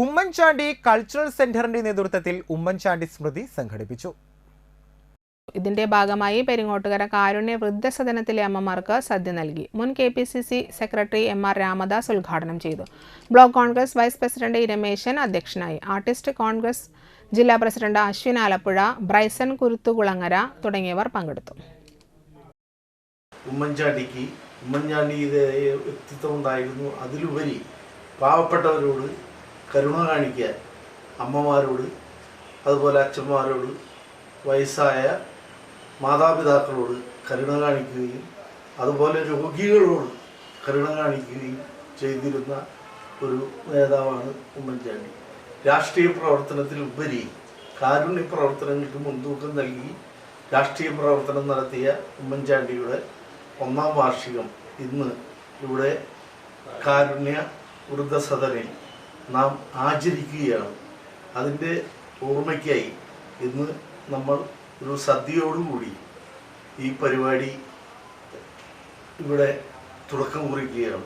Oommen Chandy cultural സെന്ററിന്റെ നേതൃത്വത്തിൽ ഉമ്മൻചാണ്ടി സ്മൃതി സംഘടിപ്പിച്ചു. ഇതിന്റെ ഭാഗമായി പെരിങ്ങോട്ടുകര കാരുണ്യ വൃദ്ധസദനത്തിലെ അമ്മമാർക്ക് സദ്യ നൽകി. മുൻ K P C C secretary M R Ramadas ഉദ്ഘാടനം ചെയ്തു. ബ്ലോക്ക് കോൺഗ്രസ് വൈസ് പ്രസിഡന്റ് ഇരമേശൻ രമേശൻ അധ്യക്ഷനായി. ആർട്ടിസ്റ്റ് കോൺഗ്രസ് ജില്ലാ പ്രസിഡന്റ് അശ്വിൻ ആലപ്പുഴ ബ്രൈസൺ കുരുത്തുകുളങ്ങര തുടങ്ങിയവർ പങ്കെടുത്തു. ഉമ്മൻചാണ്ടിക്ക് ഉമ്മൻചാണ്ടിയുടെ വ്യക്തിത്വം ഉണ്ടായിരുന്നു. അതിലുപരി പാവപ്പെട്ടവരോട് കരുണ കാണിക്കാൻ അമ്മമാരോട് അതുപോലെ അച്ഛന്മാരോട് വയസ്സായ മാതാപിതാക്കളോട് കരുണ കാണിക്കുകയും അതുപോലെ രോഗികളോട് കരുണ കാണിക്കുകയും ചെയ്തിരുന്ന ഒരു നേതാവാണ് ഉമ്മൻചാണ്ടി. രാഷ്ട്രീയ പ്രവർത്തനത്തിൽ ഉപരി കാരുണ്യ പ്രവർത്തനങ്ങൾക്ക് മുൻതൂക്കം നൽകി രാഷ്ട്രീയ പ്രവർത്തനം നടത്തിയ ഉമ്മൻചാണ്ടിയുടെ ഒന്നാം വാർഷികം ഇന്ന് ഇവിടെ കാരുണ്യ വൃദ്ധസദനിൽ നാം ആചരിക്കുകയാണ്. അതിന്റെ ഓർമ്മയ്ക്കായി ഇന്ന് നമ്മൾ ഒരു സദ്യയോടുകൂടി ഈ പരിപാടി ഇവിടെ തുടക്കം കുറിക്കുകയാണ്.